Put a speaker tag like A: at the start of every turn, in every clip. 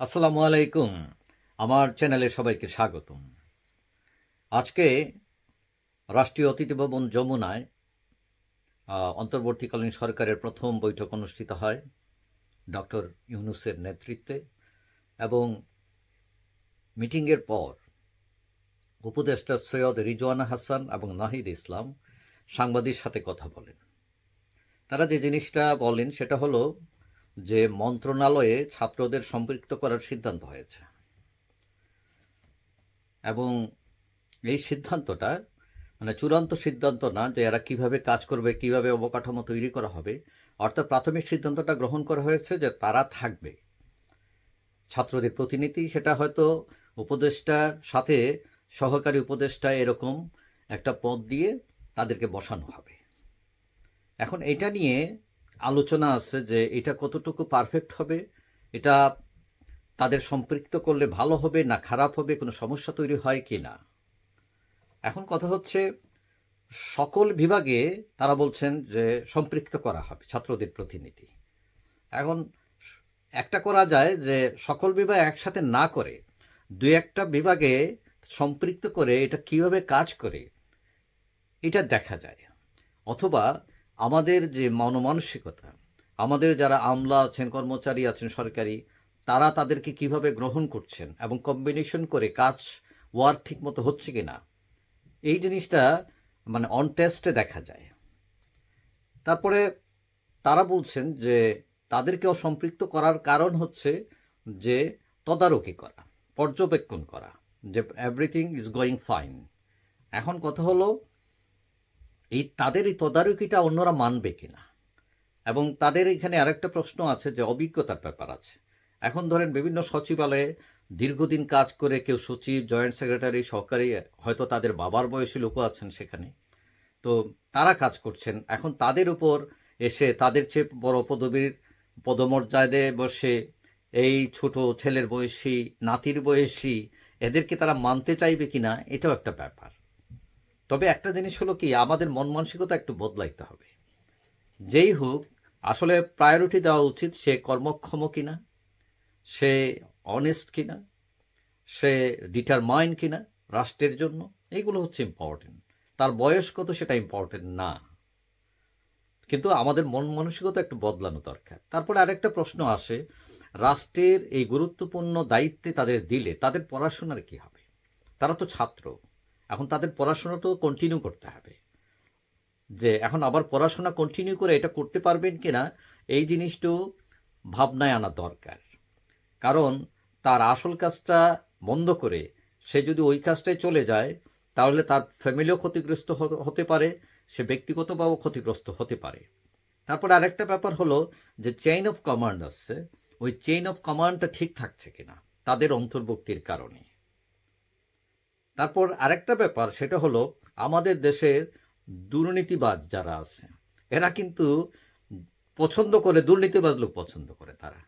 A: আসসালামু আলাইকুম। আমার চ্যানেলে সবাইকে স্বাগতম। আজকে রাষ্ট্রীয় অতিথি ভবন যমুনায় অন্তর্বর্তীকালীন সরকারের প্রথম বৈঠক অনুষ্ঠিত হয় ডক্টর ইউনুসের নেতৃত্বে এবং মিটিংয়ের পর উপদেষ্টা সৈয়দ রিজওয়ানা হাসান এবং নাহিদ ইসলাম সাংবাদিক সাথে কথা বলেন। তারা যে জিনিসটা বলেন সেটা হলো যে মন্ত্রণালয়ে ছাত্রদের সম্পৃক্ত করার সিদ্ধান্ত হয়েছে। এবং এই সিদ্ধান্তটা মানে চূড়ান্ত সিদ্ধান্ত না যে এরা কীভাবে কাজ করবে, কীভাবে অবকাঠামো তৈরি করা হবে, অর্থাৎ প্রাথমিক সিদ্ধান্তটা গ্রহণ করা হয়েছে যে তারা থাকবে। ছাত্রদের প্রতিনিধি সেটা হয়তো উপদেষ্টার সাথে সহকারী উপদেষ্টা এরকম একটা পদ দিয়ে তাদেরকে বসানো হবে। এখন এটা নিয়ে আলোচনা আছে যে এটা কতটুকু পারফেক্ট হবে, এটা তাদের সম্পৃক্ত করলে ভালো হবে না খারাপ হবে, কোনো সমস্যা তৈরি হয় কি না? এখন কথা হচ্ছে, সকল বিভাগে তারা বলছেন যে সম্পৃক্ত করা হবে ছাত্রদের প্রতিনিধি। এখন একটা করা যায় যে সকল বিভাগ একসাথে না করে দুই একটা বিভাগে সম্পৃক্ত করে এটা কীভাবে কাজ করে, এটা দেখা যায়। অথবা আমাদের যে মনমানসিকতা, আমাদের যারা আমলা আছেন, কর্মচারী আছেন সরকারি, তারা তাদেরকে কীভাবে গ্রহণ করছেন এবং কম্বিনেশন করে কাজ ওয়ার্ক ঠিক মতো হচ্ছে কি না এই জিনিসটা মানে অন টেস্টে দেখা যায়। তারপরে তারা বলছেন যে তাদেরকেও সম্পৃক্ত করার কারণ হচ্ছে যে তদারকি করা, পর্যবেক্ষণ করা, যে এভরিথিং ইজ গোয়িং ফাইন এখন কথা হলো এই তাদের এই তদারকিটা অন্যরা মানবে কিনা? এবং তাদের এখানে আরেকটা প্রশ্ন আছে যে অভিজ্ঞতার ব্যাপার আছে। এখন ধরেন বিভিন্ন সচিবালয়ে দীর্ঘদিন কাজ করে কেউ সচিব, জয়েন্ট সেক্রেটারি সহকারী হয়তো তাদের বাবার বয়সী লোকও আছেন সেখানে। তো তারা কাজ করছেন। এখন তাদের উপর এসে তাদের চেয়ে বড় পদবীর পদমর্যাদায় বসে এই ছোট ছেলের বয়সী, নাতির বয়সী, এদেরকে তারা মানতে চাইবে কিনা, এটাও একটা ব্যাপার। তবে একটা জিনিস হলো কি, আমাদের মন মানসিকতা একটু বদলাইতে হবে। যেই হোক, আসলে প্রায়োরিটি দেওয়া উচিত সে কর্মক্ষম কিনা, সে অনেস্ট কিনা, সে ডিটারমাইন কিনা রাষ্ট্রের জন্য এইগুলো হচ্ছে ইম্পর্টেন্ট তার বয়স কত সেটা ইম্পর্টেন্ট না। কিন্তু আমাদের মন মানসিকতা একটু বদলানো দরকার। তারপরে আরেকটা প্রশ্ন আসে, রাষ্ট্রের এই গুরুত্বপূর্ণ দায়িত্বে তাদের দিলে তাদের পড়াশোনার কি হবে? তারা তো ছাত্র। এখন তাদের পড়াশোনা তো কন্টিনিউ করতে হবে। যে এখন আবার পড়াশোনা কন্টিনিউ করে এটা করতে পারবেন কিনা, এই জিনিসটাও ভাবনায় আনা দরকার। কারণ তার আসল কাজটা বন্ধ করে সে যদি ওই কাজটায় চলে যায়, তাহলে তার ফ্যামিলিও ক্ষতিগ্রস্ত হতে পারে, সে ব্যক্তিগতভাবেও ক্ষতিগ্রস্ত হতে পারে। তারপর আরেকটা ব্যাপার হলো যে চেইন অফ কমান্ড আছে, ওই চেইন অফ কমান্ডটা ঠিক থাকছে কিনা, তাদের অন্তর্ভুক্তির কারণে। তারপর আরেকটা ব্যাপার, সেটা হলো আমাদের দেশের দুর্নীতিবাজ যারা আছে, এরা কিন্তু পছন্দ করে, দুর্নীতিবাজ লোক পছন্দ করে তারা।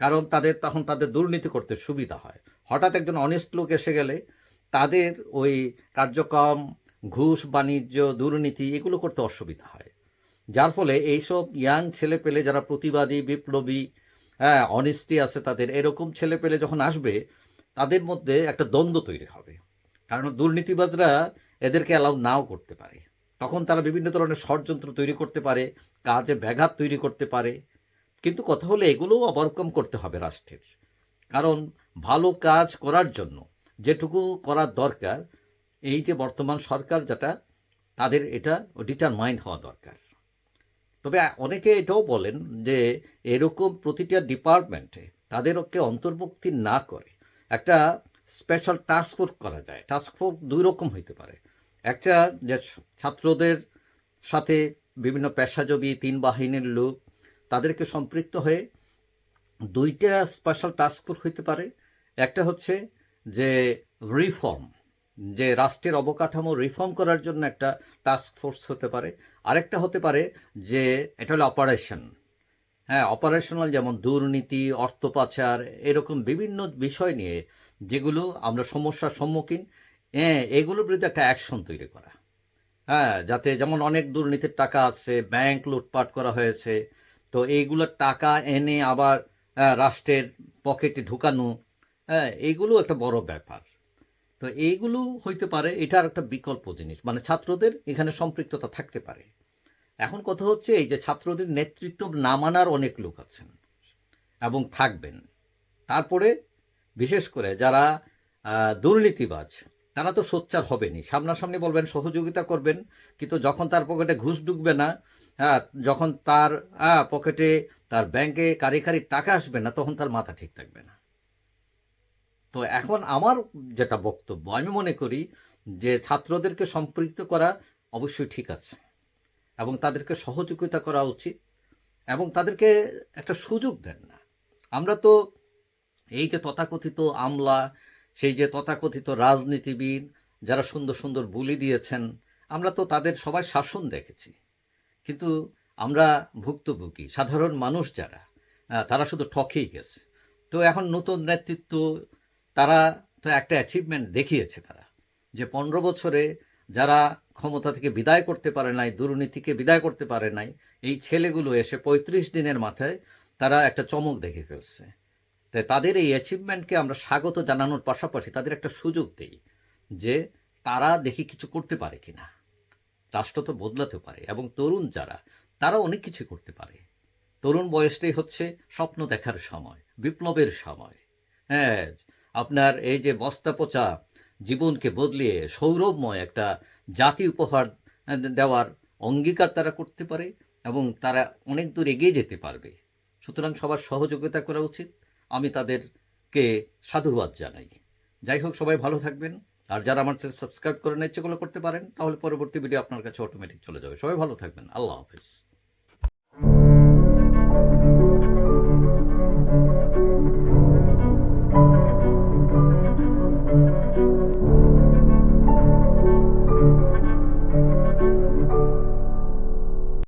A: কারণ তাদের, তখন তাদের দুর্নীতি করতে সুবিধা হয়। হঠাৎ একজন অনেস্ট লোক এসে গেলে তাদের ওই কার্যক্রম, ঘুষ, বাণিজ্য, দুর্নীতি এগুলো করতে অসুবিধা হয়। যার ফলে এইসব ইয়াং ছেলে পেলে যারা প্রতিবাদী, বিপ্লবী হ্যাঁ অনেস্টি আছে তাদের, এরকম ছেলে পেলে যখন আসবে, তাদের মধ্যে একটা দ্বন্দ্ব তৈরি হবে। কারণ দুর্নীতিবাজরা এদেরকে অ্যালাউ নাও করতে পারে। তখন তারা বিভিন্ন ধরনের ষড়যন্ত্র তৈরি করতে পারে, কাজে ব্যাঘাত তৈরি করতে পারে। কিন্তু কথা হলো এগুলোও ওভারকাম করতে হবে রাষ্ট্রের। কারণ ভালো কাজ করার জন্য যেটুকু করার দরকার, এই যে বর্তমান সরকার যেটা, তাদের এটা ডিটারমাইন্ড হওয়া দরকার। তবে অনেকে এটাও বলেন যে এরকম প্রতিটা ডিপার্টমেন্টে তাদেরকে অন্তর্ভুক্তি না করে একটা স্পেশাল টাস্ক ফোর্স করা যায়। টাস্ক ফোর্স দুই রকম হইতে পারে। একটা যে ছাত্রদের সাথে বিভিন্ন পেশাজীবী, তিন বাহিনীর লোক, তাদেরকে সম্পৃক্ত হয়ে দুইটা স্পেশাল টাস্ক ফোর্স হইতে পারে। একটা হচ্ছে যে রিফর্ম যে রাষ্ট্রের অবকাঠামো রিফর্ম করার জন্য একটা টাস্ক ফোর্স হতে পারে। আরেকটা হতে পারে যে, এটা হলো অপারেশন হ্যাঁ অপারেশনাল যেমন দুর্নীতি অর্থ পাচার এরকম বিভিন্ন বিষয় নিয়ে যেগুলো আমরা সমস্যার সম্মুখীন হ্যাঁ এগুলোর বিরুদ্ধে একটা অ্যাকশন তৈরি করা। হ্যাঁ যাতে যেমন অনেক দুর্নীতির টাকা আছে ব্যাংক লুটপাট করা হয়েছে তো এইগুলোর টাকা এনে আবার আহ, রাষ্ট্রের পকেটে ঢুকানো হ্যাঁ এইগুলো একটা বড় ব্যাপার। তো এইগুলো হইতে পারে এটার একটা বিকল্প জিনিস। মানে ছাত্রদের এখানে সম্পৃক্ততা থাকতে পারে। এখন কথা হচ্ছে এই যে ছাত্রদের নেতৃত্ব না মানার অনেক লোক আছেন এবং থাকবেন। তারপরে বিশেষ করে যারা দুর্নীতিবাজ, তারা তো সোচ্চার হবেনি সামনাসামনি বলবেন সহযোগিতা করবেন, কিন্তু যখন তার পকেটে ঘুষ ঢুকবে না হ্যাঁ যখন তার পকেটে তার ব্যাংকে কারি টাকা আসবে না, তখন তার মাথা ঠিক থাকবে না। তো এখন আমার যেটা বক্তব্য, আমি মনে করি যে ছাত্রদেরকে সম্পৃক্ত করা অবশ্যই ঠিক আছে। এবং তাদেরকে সহযোগিতা করা উচিত এবং তাদেরকে একটা সুযোগ দেন না। আমরা তো এই যে তথাকথিত আমলা, সেই যে তথাকথিত রাজনীতিবিদ যারা সুন্দর সুন্দর বুলি দিয়েছেন, আমরা তো তাদের সবার শাসন দেখেছি। কিন্তু আমরা ভুক্তভোগী, সাধারণ মানুষ যারা তারা শুধু ঠকেই গেছে। তো এখন নতুন নেতৃত্ব, তারা তো একটা অ্যাচিভমেন্ট দেখিয়েছে তারা যে পনেরো বছরে যারা ক্ষমতা থেকে বিদায় করতে পারে নাই, দুর্নীতিকে বিদায় করতে পারে নাই, এই ছেলেগুলো এসে পঁয়ত্রিশ দিনের মাথায় তারা একটা চমক দেখে ফেলছে। তাই তাদের এই অ্যাচিভমেন্টকে আমরা স্বাগত জানানোর পাশাপাশি তাদের একটা সুযোগ দেই যে তারা দেখি কিছু করতে পারে কিনা। রাষ্ট্র তো বদলাতে পারে এবং তরুণ যারা তারা অনেক কিছু করতে পারে। তরুণ বয়সটাই হচ্ছে স্বপ্ন দেখার সময়, বিপ্লবের সময়। হ্যাঁ আপনার এই যে বস্তা পচা জীবনকে বদলিয়ে সৌরভময় একটা জাতি উপহার দেওয়ার অঙ্গীকার তারা করতে পারে এবং তারা অনেক দূর এগিয়ে যেতে পারবে। সুতরাং সবার সহযোগিতা করা উচিত। আমি তাদেরকে সাধুবাদ জানাই। যাই হোক, সবাই ভালো থাকবেন। আর যারা আমার চ্যানেল সাবস্ক্রাইব করে না ইচ্ছেগুলো করতে পারেন, তাহলে পরবর্তী ভিডিও আপনার কাছে অটোমেটিক চলে যাবে। সবাই ভালো থাকবেন। আল্লাহ হাফিজ।